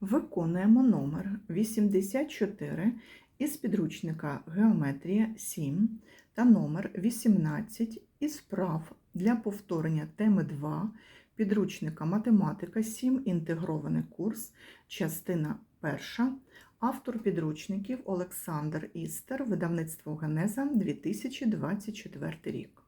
Виконуємо номер 84 із підручника Геометрія 7 та номер 18 із вправ для повторення теми 2 підручника Математика 7. Інтегрований курс, частина 1. Автор підручників Олександр Істер, видавництво Генеза 2024 рік.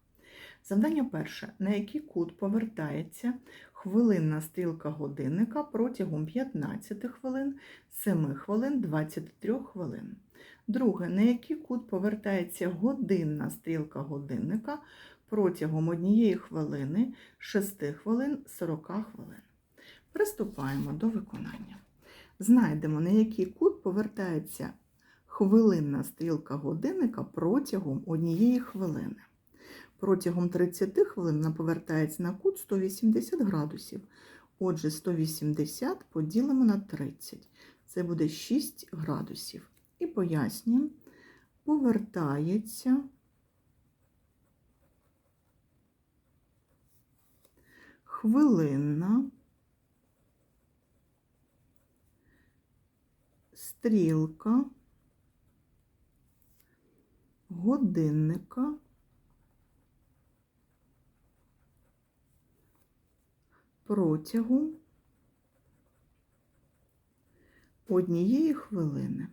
Завдання перше. На який кут повертається хвилинна стрілка годинника протягом 15 хвилин, 7 хвилин, 23 хвилин. Друге. На який кут повертається годинна стрілка годинника протягом однієї хвилини, 6 хвилин, 40 хвилин. Приступаємо до виконання. Знайдемо, на який кут повертається хвилинна стрілка годинника протягом однієї хвилини. Протягом 30 хвилин вона повертається на кут 180 градусів. Отже, 180 поділимо на 30. Це буде 6 градусів. І пояснюємо, повертається хвилинна стрілка годинника протягом однієї хвилини.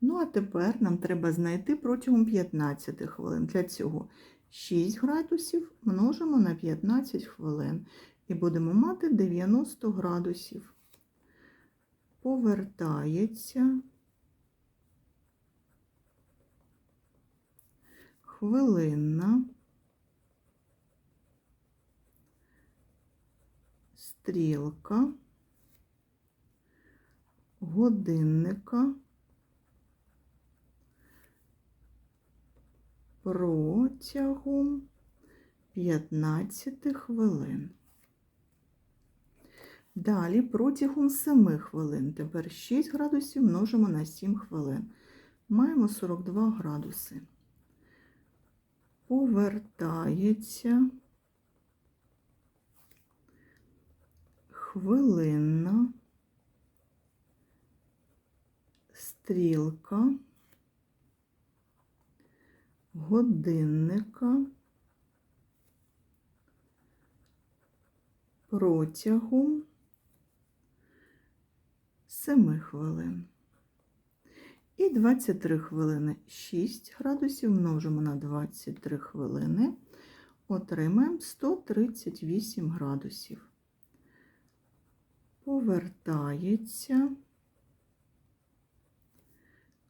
Ну, а тепер нам треба знайти протягом 15 хвилин. Для цього 6 градусів множимо на 15 хвилин і будемо мати 90 градусів. Повертається хвилинна стрілка годинника протягом 15 хвилин. Далі протягом 7 хвилин. Тепер 6 градусів множимо на 7 хвилин. Маємо 42 градуси. Повертається хвилинна. Стрілка. Годинника. Протягом 7 хвилин. І 23 хвилини. 6 градусів. Множимо на 23 хвилини, отримаємо 138 градусів. Повертається.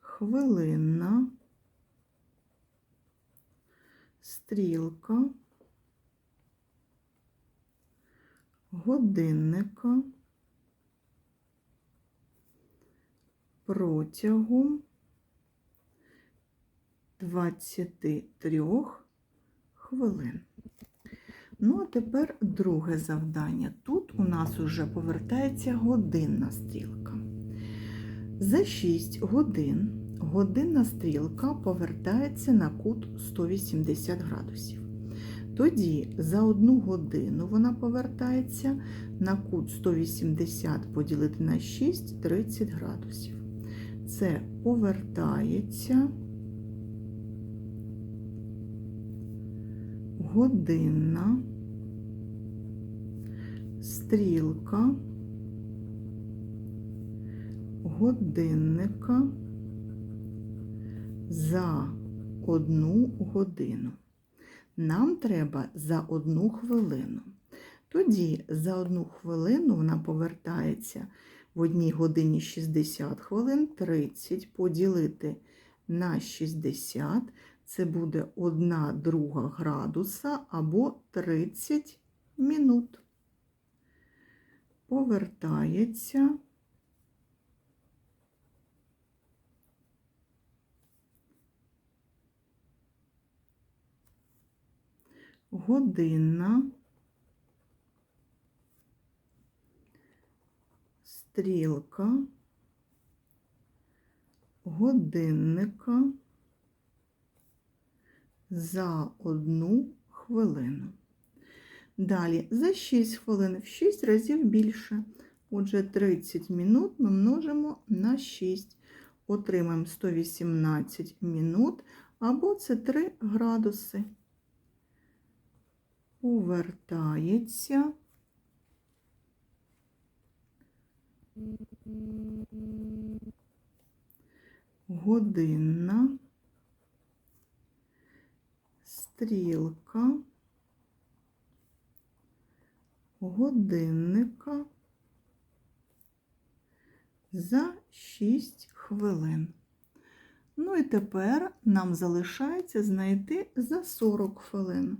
Хвилинна стрілка. Годинника. Протягом 23 хвилин. Ну, а тепер друге завдання. Тут у нас уже повертається годинна стрілка. За 6 годин годинна стрілка повертається на кут 180 градусів. Тоді за одну годину вона повертається на кут 180 поділити на 6 30 градусів. Це повертається годинна стрілка годинника за одну годину. Нам треба за одну хвилину. Тоді за одну хвилину вона повертається в одній годині 60 хвилин, 30 поділити на 60, це буде 1 друга градуса або 30 минут. Повертається. Годинна. Стрілка. Годинника. За одну хвилину. Далі за 6 хвилин в 6 разів більше. Отже, 30 минут ми множимо на 6. Отримаємо 118 минут, або це 3 градуси. Повертається. Годинна. Стрілка. Годинника за 6 хвилин. Ну і тепер нам залишається знайти за 40 хвилин.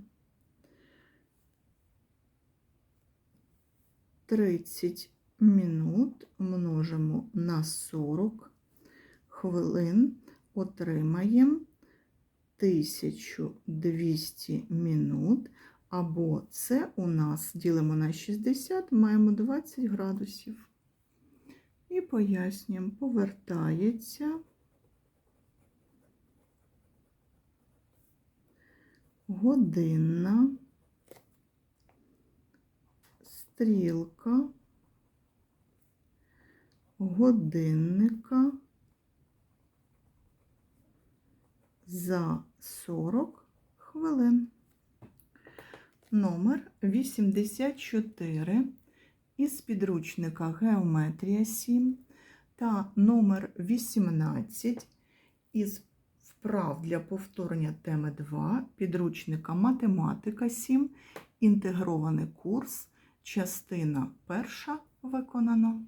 30 минут множимо на 40 хвилин, отримаємо 1200 минут, або це у нас ділимо на 60, маємо 20 градусів. І пояснюємо, повертається годинна, стрілка, годинника за 40 хвилин. Номер 84 із підручника Геометрія 7 та номер 18 із вправ для повторення теми 2 підручника Математика 7, інтегрований курс, частина перша виконано.